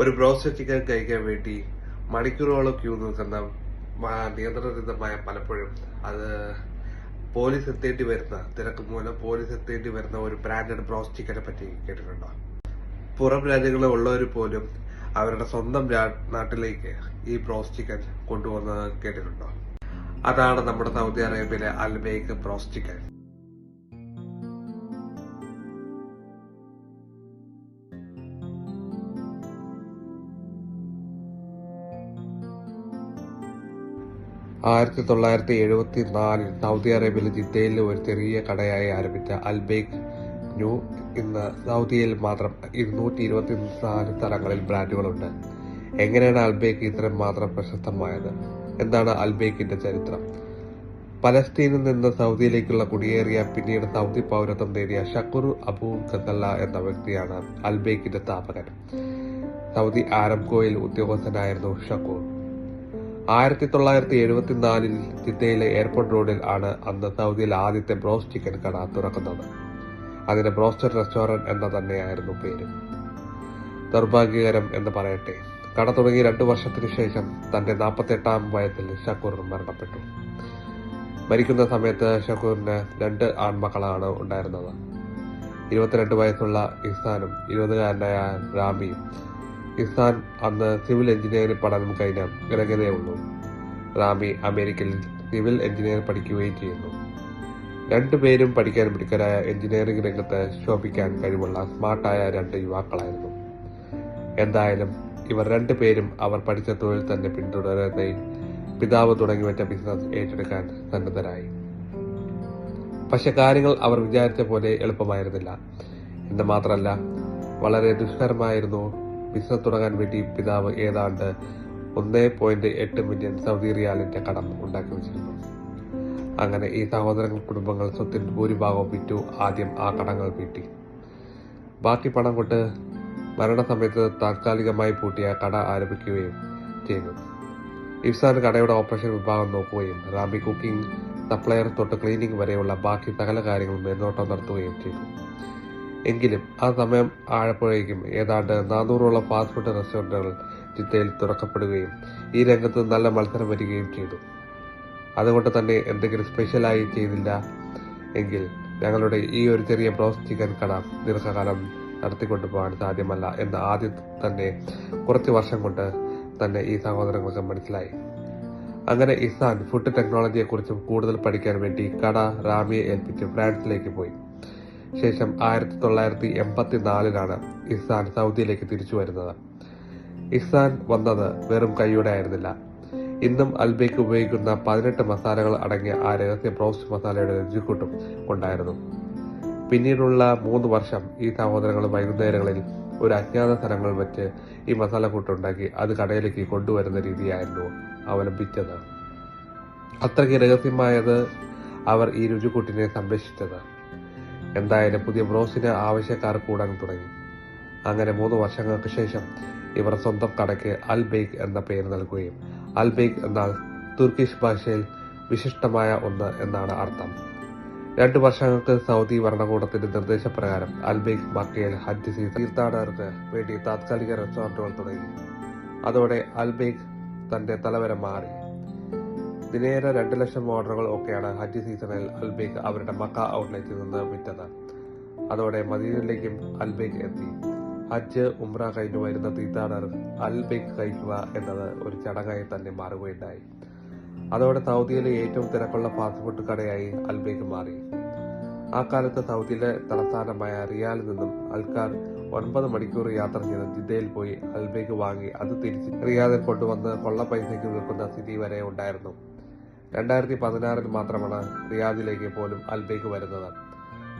ഒരു broasted chicken കഴിക്കാൻ വേണ്ടി മണിക്കൂറുകളോ ക്യൂ നിൽക്കുന്ന നിയന്ത്രണരഹിതമായ പലപ്പോഴും അത് പോലീസ് എത്തേണ്ടി വരുന്ന തിരക്ക് മൂലം പോലീസ് എത്തേണ്ടി വരുന്ന ഒരു ബ്രാൻഡഡ് ബ്രോസ് ചിക്കനെ പറ്റി കേട്ടിട്ടുണ്ടോ? പുറം രാജ്യങ്ങളിൽ ഉള്ളവർ പോലും അവരുടെ സ്വന്തം നാട്ടിലേക്ക് ഈ ബ്രോസ് ചിക്കൻ കൊണ്ടുവന്നത് കേട്ടിട്ടുണ്ടോ? അതാണ് നമ്മുടെ സൗദി അറേബ്യയിലെ അൽബേക്ക് ബ്രോസ് ചിക്കൻ. ആയിരത്തി തൊള്ളായിരത്തി എഴുപത്തി നാലിൽ സൗദി അറേബ്യയിലെ ജിദ്ദയിൽ ഒരു ചെറിയ കടയായി ആരംഭിച്ച അൽബേക്ക് ന്യൂ ഇന്ന് സൗദിയിൽ മാത്രം ഇരുന്നൂറ്റി ഇരുപത്തി നാല് സ്ഥലങ്ങളിൽ ബ്രാൻഡുകളുണ്ട്. എങ്ങനെയാണ് അൽബേക്ക് ഇത്രയും മാത്രം പ്രശസ്തമായത്? എന്താണ് അൽബേക്കിന്റെ ചരിത്രം? പലസ്തീനിൽ നിന്ന് സൗദിയിലേക്കുള്ള കുടിയേറിയ പിന്നീട് സൗദി പൗരത്വം നേടിയ ഷക്കുർ അബു ഖസല്ല എന്ന വ്യക്തിയാണ് അൽബേക്കിന്റെ സ്ഥാപകൻ. സൗദി ആരംകോയിൽ ഉദ്യോഗസ്ഥനായിരുന്നു ഷക്കൂർ. ആയിരത്തി തൊള്ളായിരത്തി എഴുപത്തിനാലിൽ ജിദ്ദയിലെ എയർപോർട്ട് റോഡിൽ ആണ് അന്ന് സൗദിയിലെ ആദ്യത്തെ ബ്രോസ് ചിക്കൻ കട തുറക്കുന്നത്. അതിന് ബ്രോസ്റ്റർ റെസ്റ്റോറന്റ് എന്ന തന്നെയായിരുന്നു പേര്. ദൗർഭാഗ്യകരം എന്ന് പറയട്ടെ. കട തുടങ്ങി രണ്ടു വർഷത്തിനു ശേഷം തന്റെ നാൽപ്പത്തെട്ടാം വയസ്സിൽ ഷക്കൂർ മരണപ്പെട്ടു. മരിക്കുന്ന സമയത്ത് ഷക്കൂറിന് രണ്ട് ആൺമക്കളാണ് ഉണ്ടായിരുന്നത്. ഇരുപത്തിരണ്ട് വയസ്സുള്ള ഇസാനും ഇരുപതുകാരനായ റാമിയും ഇസാൻ അന്ന് സിവിൽ എഞ്ചിനീയറിംഗ് പഠനം കഴിഞ്ഞ ഇറങ്ങിയതേ റാമി അമേരിക്കയിൽ സിവിൽ എഞ്ചിനീയറിംഗ് പഠിക്കുകയും ചെയ്യുന്നു. രണ്ടുപേരും പഠിക്കാൻ മിടുക്കരായ എഞ്ചിനീയറിംഗ് രംഗത്ത് ശോഭിക്കാൻ കഴിവുള്ള സ്മാർട്ടായ രണ്ട് യുവാക്കളായിരുന്നു. എന്തായാലും ഇവർ രണ്ടുപേരും അവർ പഠിച്ച തൊഴിൽ തന്നെ പിന്തുടരുന്നതിൽ പിതാവ് തുടങ്ങി വെച്ച ബിസിനസ് ഏറ്റെടുക്കാൻ സന്നദ്ധരായി. പക്ഷെ കാര്യങ്ങൾ അവർ വിചാരിച്ച പോലെ എളുപ്പമായിരുന്നില്ല. എന്ന് മാത്രമല്ല വളരെ ദുഷ്കരമായിരുന്നു ബിസിനസ് തുടങ്ങാൻ വേണ്ടി പിതാവ് ഏതാണ്ട് ഒന്നേ പോയിന്റ് എട്ട് മില്യൺ സൗദി റിയാലിന്റെ കടം ഉണ്ടാക്കി വെച്ചിരുന്നു. അങ്ങനെ ഈ സഹോദരങ്ങൾ കുടുംബങ്ങൾ സ്വത്തിന്റെ ഭൂരിഭാഗവും വിറ്റു. ആദ്യം ആ കടങ്ങൾ വീട്ടി. ബാക്കി പണം കൊണ്ട് മരണസമയത്ത് താൽക്കാലികമായി പൂട്ടിയ കട ആരംഭിക്കുകയും ചെയ്തു. ഇഫ്സാൻ കടയുടെ ഓപ്പറേഷൻ വിഭാഗം നോക്കുകയും റാബി കുക്കിംഗ് സപ്ലയർ തൊട്ട് ക്ലീനിങ് വരെയുള്ള ബാക്കി സകല കാര്യങ്ങളും മേൽനോട്ടം നടത്തുകയും ചെയ്തു. എങ്കിലും ആ സമയം ആഴപ്പോഴേക്കും ഏതാണ്ട് നാനൂറോളം ഫാസ്റ്റ് ഫുഡ് റെസ്റ്റോറന്റുകൾ ജിദ്ദയിൽ തുറക്കപ്പെടുകയും ഈ രംഗത്ത് നല്ല മത്സരം വരികയും ചെയ്തു. അതുകൊണ്ട് തന്നെ എന്തെങ്കിലും സ്പെഷ്യലായി ചെയ്തില്ല എങ്കിൽ ഞങ്ങളുടെ ഈ ഒരു ചെറിയ ബ്രോസ്റ്റ് ചിക്കൻ കട ദീർഘകാലം നടത്തിക്കൊണ്ടു പോകാൻ സാധ്യമല്ല എന്ന് ആദ്യം തന്നെ കുറച്ച് വർഷം കൊണ്ട് തന്നെ ഈ സഹോദരങ്ങൾക്ക് മനസ്സിലായി. അങ്ങനെ ഇസാൻ ഫുഡ് ടെക്നോളജിയെക്കുറിച്ചും കൂടുതൽ പഠിക്കാൻ വേണ്ടി കട റാമിയെ ഏൽപ്പിച്ച് ഫ്രാൻസിലേക്ക് പോയി. ശേഷം ആയിരത്തി തൊള്ളായിരത്തി എൺപത്തി നാലിലാണ് ഇഹ്സാൻ സൗദിയിലേക്ക് തിരിച്ചു വരുന്നത്. ഇഹ്സാൻ വന്നത് വെറും കൈയോടെ ആയിരുന്നില്ല. ഇന്നും അൽബേക്ക് ഉപയോഗിക്കുന്ന പതിനെട്ട് മസാലകൾ അടങ്ങിയ ആ രഹസ്യ ബ്രോസ്റ്റ് മസാലയുടെ രുചിക്കൂട്ടും ഉണ്ടായിരുന്നു. പിന്നീടുള്ള മൂന്ന് വർഷം ഈ സഹോദരങ്ങൾ വൈകുന്നേരങ്ങളിൽ ഒരു അജ്ഞാത സ്ഥലങ്ങൾ വെച്ച് ഈ മസാലക്കൂട്ടുണ്ടാക്കി അത് കടയിലേക്ക് കൊണ്ടുവരുന്ന രീതിയായിരുന്നു അവലംബിച്ചത്. അത്രയ്ക്ക് രഹസ്യമായത് അവർ ഈ രുചിക്കൂട്ടിനെ സംരക്ഷിച്ചത്. എന്തായാലും പുതിയ ബ്രോസിന് ആവശ്യക്കാർ കൂടാൻ തുടങ്ങി. അങ്ങനെ മൂന്ന് വർഷങ്ങൾക്ക് ശേഷം ഇവർ സ്വന്തം കടയ്ക്ക് അൽ എന്ന പേര് നൽകുകയും അൽ ബേക്ക് എന്നാൽ തുർക്കിഷ് ഭാഷയിൽ വിശിഷ്ടമായ ഒന്ന് എന്നാണ് അർത്ഥം. രണ്ടു വർഷങ്ങൾക്ക് സൗദി ഭരണകൂടത്തിന്റെ നിർദ്ദേശപ്രകാരം അൽബേക്ക് മക്കയിൽ ഹജ്ജ് സീസൺ തീർത്ഥാടകർക്ക് വേണ്ടി താത്കാലിക റെസ്റ്റോറന്റുകൾ തുടങ്ങി. അതോടെ അൽബേക്ക് തന്റെ തലവരെ മാറി. ദിനേന രണ്ട് ലക്ഷം ഓർഡറുകൾ ഒക്കെയാണ് ഹജ്ജ് സീസണിൽ അൽബേക്ക് അവരുടെ മക്ക ഔട്ട്ലെറ്റിൽ നിന്ന് വിറ്റത്. അതോടെ മദീനയിലേക്കും അൽബേക്ക് എത്തി. ഹജ്ജ് ഉംറ കഴിഞ്ഞു വരുന്ന തീർത്ഥാടകർ അൽബേക്ക് കഴിക്കുക എന്നത് ഒരു ചടങ്ങായി തന്നെ മാറുകയുണ്ടായി. അതോടെ സൗദിയിലെ ഏറ്റവും തിരക്കുള്ള ഫാസ്റ്റ് ഫുഡ് കടയായി അൽബേക്ക് മാറി. ആ കാലത്ത് സൗദിയിലെ തലസ്ഥാനമായ റിയാലിൽ നിന്നും ആൾക്കാർ ഒൻപത് മണിക്കൂർ യാത്ര ചെയ്ത് ജിദ്ദയിൽ പോയി അൽബേക്ക് വാങ്ങി അത് തിരിച്ച് റിയാദിൽ കൊണ്ടുവന്ന് കൊള്ള പൈസയ്ക്ക് വിൽക്കുന്ന സ്ഥിതി വരെ ഉണ്ടായിരുന്നു. രണ്ടായിരത്തി പതിനാറിൽ മാത്രമാണ് റിയാദിലേക്ക് പോലും അൽബേക്ക് വരുന്നത്.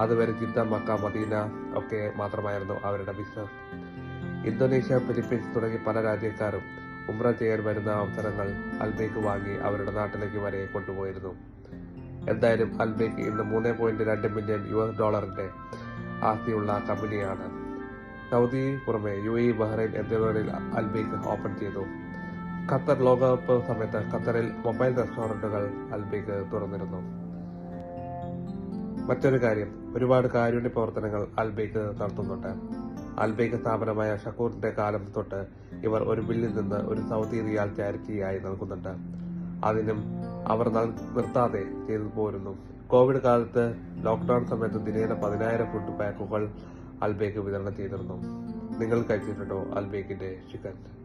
അതുവരെ ജിദ്ദ മക്ക മദീന ഒക്കെ മാത്രമായിരുന്നു അവരുടെ ബിസിനസ് ഇന്തോനേഷ്യ ഫിലിപ്പീൻസ് തുടങ്ങി പല രാജ്യക്കാരും ഉംറ ചെയ്യാൻ വരുന്ന അവസരങ്ങൾ അൽബേക്ക് വാങ്ങി അവരുടെ നാട്ടിലേക്ക് വരെ കൊണ്ടുപോയിരുന്നു. എന്തായാലും അൽബേക്ക് ഇന്ന് മൂന്ന് പോയിന്റ് രണ്ട് മില്യൺ യു എസ് ഡോളറിന്റെ ആസ്തിയുള്ള കമ്പനിയാണ്. സൗദി പുറമെ യു എ ബഹ്റൈൻ എന്നിവിടങ്ങളിൽ അൽബേക്ക് ഓപ്പൺ ചെയ്തു. ഖത്തർ ലോകകപ്പ് സമയത്ത് ഖത്തറിൽ മൊബൈൽ റെസ്റ്റോറന്റുകൾ അൽബിക്ക് തുറന്നിരുന്നു. മറ്റൊരു കാര്യം ഒരുപാട് കാരുണ്യ പ്രവർത്തനങ്ങൾ അൽബിക്ക് നടത്തുന്നുണ്ട്. അൽബേക്ക് സ്ഥാപനമായ ഷക്കൂറിന്റെ കാലം തൊട്ട് ഇവർ ഒരു ബില്ലിൽ നിന്ന് ഒരു സൗദി റിയാൽ ചാരിറ്റിയായി നൽകുന്നുണ്ട്. അതിനും അവർ നിർത്താതെ ചെയ്തു പോരുന്നു. കോവിഡ് കാലത്ത് ലോക്ക്ഡൌൺ സമയത്ത് ദിനേന പതിനായിരം ഫുഡ് പാക്കുകൾ അൽബേക്ക് വിതരണം ചെയ്തിരുന്നു. നിങ്ങൾ കഴിച്ചിട്ടുണ്ടോ അൽബേക്കിന്റെ ചിക്കൻ?